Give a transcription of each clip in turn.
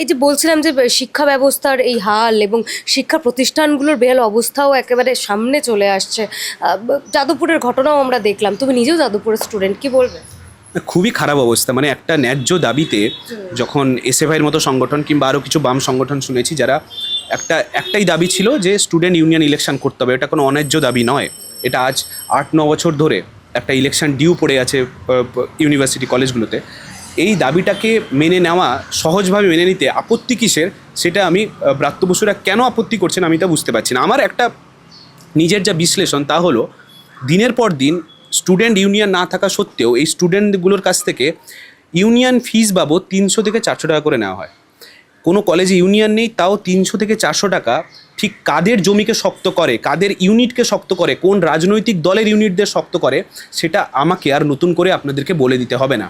এই যে বলছিলাম যে শিক্ষা ব্যবস্থার এই হাল এবং শিক্ষা প্রতিষ্ঠানগুলোর বেহাল অবস্থাও একেবারে সামনে চলে আসছে যাদবপুরের ঘটনাও আমরা দেখলাম। তুমি নিজেও যাদবপুরের স্টুডেন্ট কি বলবে? খুবই খারাপ অবস্থা। মানে একটা ন্যায্য দাবিতে যখন এসএফআইয়ের মতো সংগঠন কিংবা আরও কিছু বাম সংগঠন শুনেছি যারা একটা একটাই দাবি ছিল যে স্টুডেন্ট ইউনিয়ন ইলেকশন করতে হবে। এটা কোনো অন্যায্য দাবি নয়। এটা আজ আট ন বছর ধরে একটা ইলেকশন ডিউ পড়ে আছে ইউনিভার্সিটি কলেজগুলোতে এই দাবিটাকে মেনে নেওয়া, সহজভাবে মেনে নিতে আপত্তি কিসের সেটা আমি ব্রাত্যবসুরা ব্রাত্য বসুরা কেন আপত্তি করছেন আমি তা বুঝতে পারছি না। আমার একটা নিজের যা বিশ্লেষণ তা হলো, দিনের পর দিন স্টুডেন্ট ইউনিয়ন না থাকা সত্ত্বেও এই স্টুডেন্টগুলোর কাছ থেকে ইউনিয়ন ফিস বাবদ তিনশো থেকে চারশো টাকা করে নেওয়া হয়। কোনো কলেজে ইউনিয়ন নেই, তাও তিনশো থেকে চারশো টাকা ঠিক কাদের জমিকে শক্ত করে, কাদের ইউনিটকে শক্ত করে, কোন রাজনৈতিক দলের ইউনিটদের শক্ত করে, সেটা আমাকে আর নতুন করে আপনাদেরকে বলে দিতে হবে না।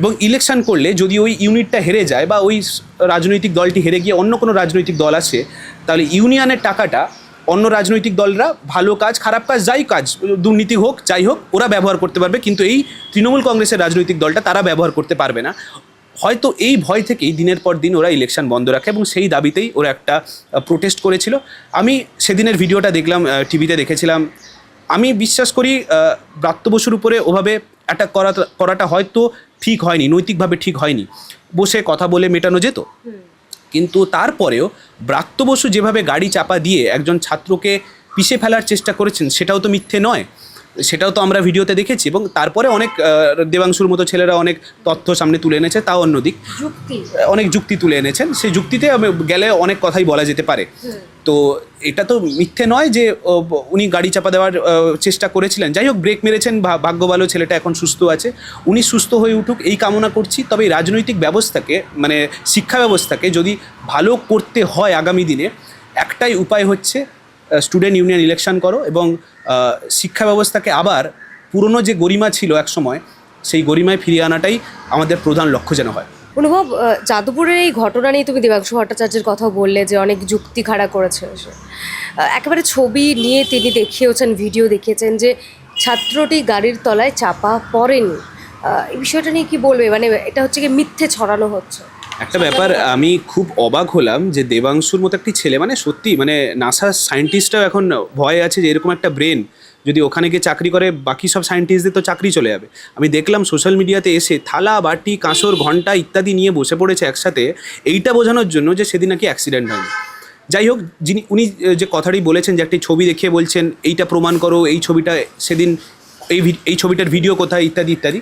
এবং ইলেকশন করলে যদি ওই ইউনিটটা হেরে যায় বা ওই রাজনৈতিক দলটি হেরে গিয়ে অন্য কোনো রাজনৈতিক দল আসে, তাহলে ইউনিয়নের টাকাটা অন্য রাজনৈতিক দলরা ভালো কাজ, খারাপ কাজ, যাই কাজ, দুর্নীতি হোক, যাই হোক, ওরা ব্যবহার করতে পারবে, কিন্তু এই তৃণমূল কংগ্রেসের রাজনৈতিক দলটা তারা ব্যবহার করতে পারবে না। হয়তো এই ভয় থেকেই দিনের পর দিন ওরা ইলেকশন বন্ধ রাখে এবং সেই দাবিতেই ওরা একটা প্রোটেস্ট করেছিল। আমি সেদিনের ভিডিওটা দেখলাম টিভিতে দেখেছিলাম। আমি বিশ্বাস করি ব্রাত্য বসুর উপরে ওভাবে অ্যাটাক করা, করাটা হয়তো ঠিক হয়নি, নৈতিকভাবে ঠিক হয়নি। বসে কথা বলে মেটানো যেত। কিন্তু তারপরেও ব্রাত্য বসু যেভাবে গাড়ি চাপা দিয়ে একজন ছাত্রকে পিষে ফেলার চেষ্টা করেছেন, সেটাও তো মিথ্যে নয়। সেটাও তো আমরা ভিডিওতে দেখেছি এবং তারপরে অনেক দেবাংশুর মতো ছেলেরা অনেক তথ্য সামনে তুলে এনেছে তাও অন্যদিক যুক্তি। অনেক যুক্তি তুলে এনেছেন। সেই যুক্তিতে গেলে অনেক কথাই বলা যেতে পারে। তো এটা তো মিথ্যে নয় যে উনি গাড়ি চাপা দেওয়ার চেষ্টা করেছিলেন। যাই হোক ব্রেক মেরেছেন ভাগ্য ভালো ছেলেটা এখন সুস্থ আছে। উনি সুস্থ হয়ে উঠুক এই কামনা করছি। তবে রাজনৈতিক ব্যবস্থাকে মানে শিক্ষা ব্যবস্থাকে যদি ভালো করতে হয় আগামী দিনে একটাই উপায় হচ্ছে স্টুডেন্ট ইউনিয়ন ইলেকশন করো এবং শিক্ষা ব্যবস্থাকে আবার পুরনো যে গরিমা ছিল এক সময়, সেই গরিমায় ফিরিয়ে আনাটাই আমাদের প্রধান লক্ষ্য যেন হয়। অনুভব যাদবপুরের এই ঘটনা নিয়ে তুমি দেবাংশু ভট্টাচার্যের কথাও বললে যে অনেক যুক্তি খাড়া করেছে একেবারে ছবি নিয়ে তিনি দেখিয়েছেন, ভিডিও দেখিয়েছেন যে ছাত্রটি গাড়ির তলায় চাপা পড়েনি। এই বিষয়টা নিয়ে কি বলবে? মানে এটা হচ্ছে কি মিথ্যে ছড়ানো হচ্ছে। একটা ব্যাপার আমি খুব অবাক হলাম যে দেবাংশুর মতো একটি ছেলে মানে সত্যি মানে নাসার সায়েন্টিস্টরাও এখন ভয় আছে যে এরকম একটা ব্রেন যদি ওখানে গিয়ে চাকরি করে বাকি সব সায়েন্টিস্টদের তো চাকরি চলে যাবে। আমি দেখলাম সোশ্যাল মিডিয়াতে এসে থালা বাটি কাঁসর ঘণ্টা ইত্যাদি নিয়ে বসে পড়েছে একসাথে এইটা বোঝানোর জন্য যে সেদিন নাকি অ্যাক্সিডেন্ট হয়নি। যাই হোক যিনি উনি যে কথাটি বলেছেন যে একটি ছবি দেখিয়ে বলছেন এইটা প্রমাণ করো এই ছবিটা সেদিন এই এই ছবিটার ভিডিও কোথায় ইত্যাদি ইত্যাদি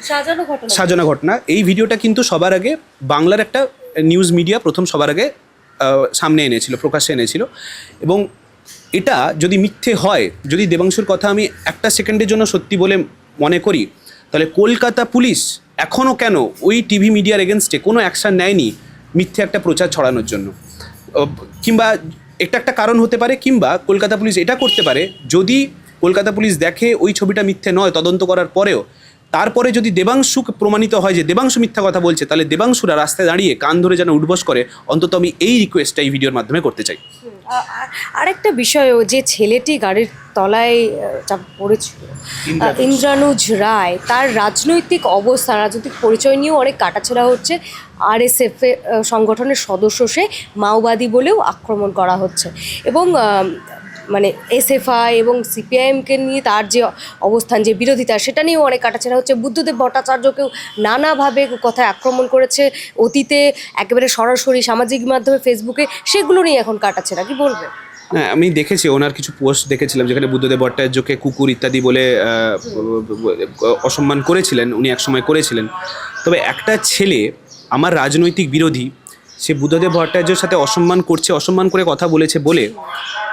সাজানো ঘটনা। এই ভিডিওটা কিন্তু সবার আগে বাংলার একটা নিউজ মিডিয়া প্রথম সবার আগে সামনে এনেছিল, প্রকাশ্যে এনেছিল। এবং এটা যদি মিথ্যে হয়, যদি দেবাংশুর কথা আমি একটা সেকেন্ডের জন্য সত্যি বলে মনে করি, তাহলে কলকাতা পুলিশ এখনও কেন ওই টিভি মিডিয়ার এগেনস্টে কোনো অ্যাকশান নেয়নি মিথ্যে একটা প্রচার ছড়ানোর জন্য? কিংবা এটা একটা কারণ হতে পারে, কিংবা কলকাতা পুলিশ এটা করতে পারে, যদি কলকাতা পুলিশ দেখে ওই ছবিটা মিথ্যে নয়, তদন্ত করার পরেও তারপরে যদি দেবাংশু প্রমাণিত হয় যে দেবাংশু মিথ্যা কথা বলছে তাহলে দেবাংশুরা রাস্তায় দাঁড়িয়ে কান ধরে যেন উঠবস করে। অন্তত আমি এই রিকোয়েস্টটা এই ভিডিওর মাধ্যমে করতে চাই। আরেকটা বিষয়ও যে ছেলেটি গাড়ির তলায় পড়েছিল ইন্দ্রানুজ। রায় তার রাজনৈতিক অবস্থা রাজনৈতিক পরিচয় নিয়েও অনেক কাটাছেড়া হচ্ছে। আরএসএফ সংগঠনের সদস্য সে মাওবাদী বলেও আক্রমণ করা হচ্ছে। এবং মানে এসএফআই এবং সিপিআইএমকে নিয়ে তার যে অবস্থান, যে বিরোধিতা, সেটা নিয়েও অনেক কাটাছেড়া হচ্ছে। বুদ্ধদেব ভট্টাচার্যকেও নানাভাবে কথায় আক্রমণ করেছে অতীতে, একেবারে সরাসরি সামাজিক মাধ্যমে ফেসবুকে, সেগুলো নিয়ে এখন কাটাছেড়া। কি বলবে হ্যাঁ আমি দেখেছি, ওনার কিছু পোস্ট দেখেছিলাম যেখানে বুদ্ধদেব ভট্টাচার্যকে কুকুর ইত্যাদি বলে অসম্মান করেছিলেন, উনি একসময় করেছিলেন। তবে একটা ছেলে, আমার রাজনৈতিক বিরোধী, সে বুদ্ধদেব ভট্টাচার্যের সাথে অসম্মান করছে, অসম্মান করে কথা বলেছে বলে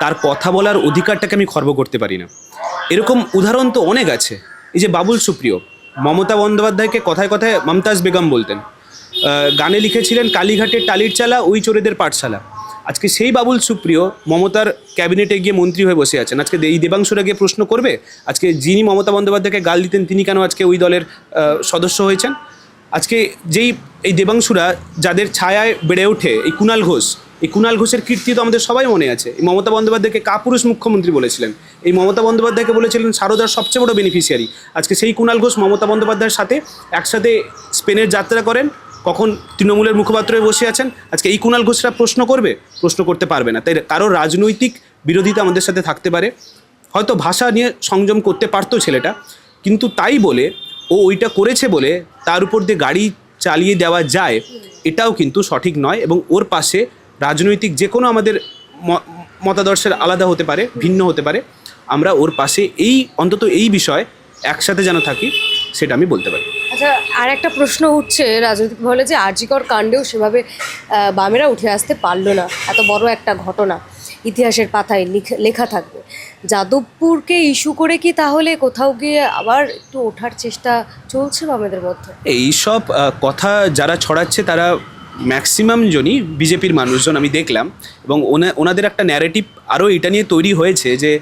তার কথা বলার অধিকারটাকে আমি খর্ব করতে পারি না। এরকম উদাহরণ তো অনেক আছে। এই যে বাবুল সুপ্রিয়, মমতা বন্দ্যোপাধ্যায়কে কথায় কথায় মমতাজ বেগম বলতেন গানে লিখেছিলেন, কালীঘাটের টালির চালা, ওই চোরেদের পাঠশালা। আজকে সেই বাবুল সুপ্রিয় মমতার ক্যাবিনেটে গিয়ে মন্ত্রী হয়ে বসে আছেন। আজকে এই দেবাংশুরা গিয়ে প্রশ্ন করবে, আজকে যিনি মমতা বন্দ্যোপাধ্যায়কে গাল দিতেন, তিনি কেন আজকে ওই দলের সদস্য হয়েছেন? আজকে যেই, এই দেবাংশুরা যাদের ছায়ায় বেড়ে ওঠে, এই কুণাল ঘোষ এই কুণাল ঘোষের কীর্তি তো আমাদের সবাই মনে আছে। এই মমতা বন্দ্যোপাধ্যায়কে কাপুরুষ মুখ্যমন্ত্রী বলেছিলেন। এই মমতা বন্দ্যোপাধ্যায়কে বলেছিলেন সারদার সবচেয়ে বড় বেনিফিশিয়ারি আজকে সেই কুণাল ঘোষ মমতা বন্দ্যোপাধ্যায়ের সাথে একসাথে স্পেনের যাত্রা করেন। কখন তৃণমূলের মুখপাত্র বসে আছেন। আজকে এই কুণাল ঘোষরা প্রশ্ন করবে, প্রশ্ন করতে পারবে না। তাই কারও রাজনৈতিক বিরোধিতা আমাদের সাথে থাকতে পারে। হয়তো ভাষা নিয়ে সংযম করতে পারতো ছেলেটা, কিন্তু তাই বলে, ও ওইটা করেছে বলে তার উপর দিয়ে গাড়ি চালিয়ে দেওয়া যায়, এটাও কিন্তু সঠিক নয়। এবং ওর পাশে রাজনৈতিক যে কোনো আমাদের মতাদর্শের আলাদা হতে পারে ভিন্ন হতে পারে আমরা ওর পাশে এই অন্তত এই বিষয় একসাথে যেন থাকি সেটা আমি বলতে পারি। আচ্ছা আর একটা প্রশ্ন উঠছে রাজনৈতিক মহলে যে আর্জিকর কাণ্ডেও সেভাবে বামেরা উঠে আসতে পারল না এত বড় একটা ঘটনা ইতিহাসের পাতায় লিখ- লেখা থাকবে। যাদবপুরকে ইস্যু করে কি তাহলে কোথাও গিয়ে আবার একটু ওঠার চেষ্টা চলছে বামেদের মধ্যে? এইসব কথা যারা ছড়াচ্ছে তারা ম্যাক্সিমাম জনই বিজেপির মানুষজন আমি দেখলাম এবং ওনা- ওনাদের একটা ন্যারেটিভ আরও এটা নিয়ে তৈরি হয়েছে যে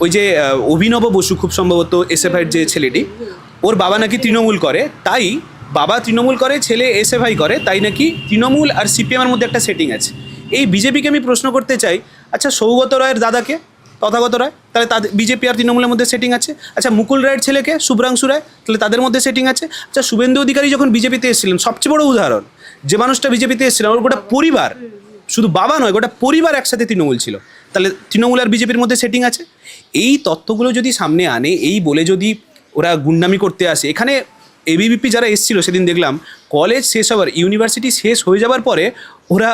ওই যে অভিনব বসু খুব সম্ভবত এসএফআইয়ের যে ছেলেটি, ওর বাবা নাকি তৃণমূল করে, তাই বাবা তৃণমূল করে, ছেলে এসএফআই করে, তাই নাকি তৃণমূল আর সিপিএমের মধ্যে একটা সেটিং আছে। এই বিজেপিকে আমি প্রশ্ন করতে চাই আচ্ছা সৌগত রায়ের দাদাকে, তথাগত রায়, তাহলে তাদের বিজেপি আর তৃণমূলের মধ্যে সেটিং আছে? আচ্ছা মুকুল রায়ের ছেলেকে, শুভ্রাংশু রায়, তাহলে তাদের মধ্যে সেটিং আছে? আচ্ছা শুভেন্দু অধিকারী যখন বিজেপিতে এসেছিলেন, সবচেয়ে বড় উদাহরণ যে মানুষটা বিজেপিতে এসেছিলেন ওর গোটা পরিবার, শুধু বাবা নয়, গোটা পরিবার একসাথে তৃণমূল ছিল। তাহলে তৃণমূল আর বিজেপির মধ্যে সেটিং আছে? এই তথ্যগুলো যদি সামনে আনে, এই বলে যদি ওরা গুন্ডামি করতে আসে, এখানে এবিবিপি যারা এসেছিল, সেদিন দেখলাম কলেজ শেষ হওয়ার ইউনিভার্সিটি শেষ হয়ে যাওয়ার পরে ওরা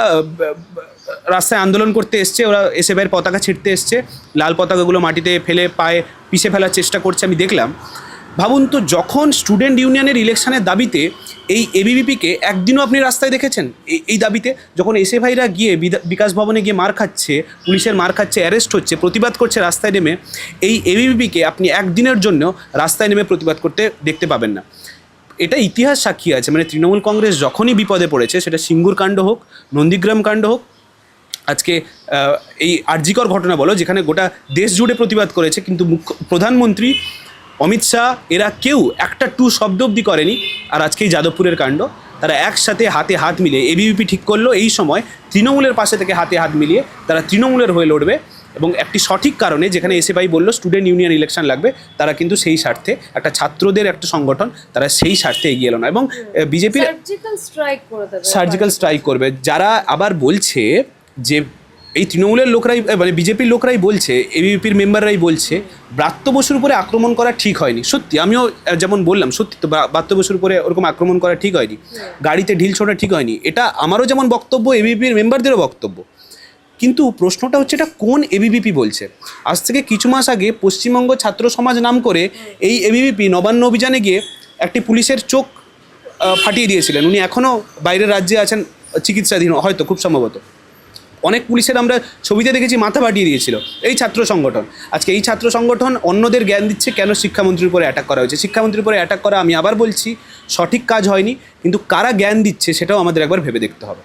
রাস্তায় আন্দোলন করতে এসছে, ওরা এসে বাইরের পতাকা ছিঁড়তে এসছে, লাল পতাকাগুলো মাটিতে ফেলে পায়ে পিষে ফেলার চেষ্টা করছে, আমি দেখলাম। ভাবুন তো, যখন স্টুডেন্ট ইউনিয়নের ইলেকশনের দাবিতে এই এবিবিপিকে একদিনও আপনি রাস্তায় দেখেছেন? এই দাবিতে যখন এসে ভাইরা গিয়ে বিকাশ ভবনে গিয়ে মার খাচ্ছে, পুলিশের মার খাচ্ছে, অ্যারেস্ট হচ্ছে, প্রতিবাদ করছে, রাস্তায় নেমে, এই এবিবিপিকে আপনি একদিনের জন্য রাস্তায় নেমে প্রতিবাদ করতে দেখতে পাবেন না। এটা ইতিহাস সাক্ষী আছে। মানে তৃণমূল কংগ্রেস যখনই বিপদে পড়েছে, সেটা সিঙ্গুর কাণ্ড হোক, নন্দীগ্রাম কাণ্ড হোক, আজকে এই আর্জিকর ঘটনা বলো, যেখানে গোটা দেশ জুড়ে প্রতিবাদ করেছে, কিন্তু মুখ্য, প্রধানমন্ত্রী অমিত শাহ এরা কেউ একটা টু শব্দ অব্দি করেনি। আর আজকেই যাদবপুরের কাণ্ড। তারা একসাথে হাতে হাত মিলিয়ে এবিভিপি ঠিক করল। এই সময় তৃণমূলের পাশে থেকে হাতে হাত মিলিয়ে তারা তৃণমূলের হয়ে লড়বে এবং একটি সঠিক কারণে যেখানে এসে এসএফআই বলল স্টুডেন্ট ইউনিয়ন ইলেকশন লাগবে। তারা কিন্তু সেই স্বার্থে একটা ছাত্রদের একটা সংগঠন তারা সেই স্বার্থে এগিয়ে এলো না এবং বিজেপির স্ট্রাইক সার্জিক্যাল স্ট্রাইক করবে। যারা আবার বলছে যে এই তৃণমূলের লোকরাই মানে বিজেপির লোকরাই বলছে এবিপির মেম্বাররাই বলছে ব্রাত্য বসুর উপরে আক্রমণ করা ঠিক হয়নি। সত্যি আমিও যেমন বললাম সত্যি তো ব্রাত্য বসুর উপরে ওরকম আক্রমণ করা ঠিক হয়নি। গাড়িতে ঢিল ছোড়া ঠিক হয়নি। এটা আমারও যেমন বক্তব্য এবিপির মেম্বারদেরও বক্তব্য। কিন্তু প্রশ্নটা হচ্ছে এটা কোন এবিভিপি বলছে? আজ থেকে কিছু মাস আগে পশ্চিমবঙ্গ ছাত্র সমাজ নাম করে এই এবিভিপি নবান্ন অভিযানে গিয়ে একটি পুলিশের চোখ ফাটিয়ে দিয়েছিলেন। উনি এখনও বাইরের রাজ্যে আছেন চিকিৎসাধীন হয়তো খুব সম্ভবত। অনেক পুলিশের আমরা ছবিতে দেখেছি মাথা ফাটিয়ে দিয়েছিল। এই ছাত্র সংগঠন। আজকে এই ছাত্র সংগঠন অন্যদের জ্ঞান দিচ্ছে কেন শিক্ষামন্ত্রীর উপরে অ্যাটাক করা হয়েছে। শিক্ষামন্ত্রীর উপরে অ্যাটাক করা আমি আবার বলছি, সঠিক কাজ হয়নি, কিন্তু কারা জ্ঞান দিচ্ছে সেটাও আমাদের একবার ভেবে দেখতে হবে।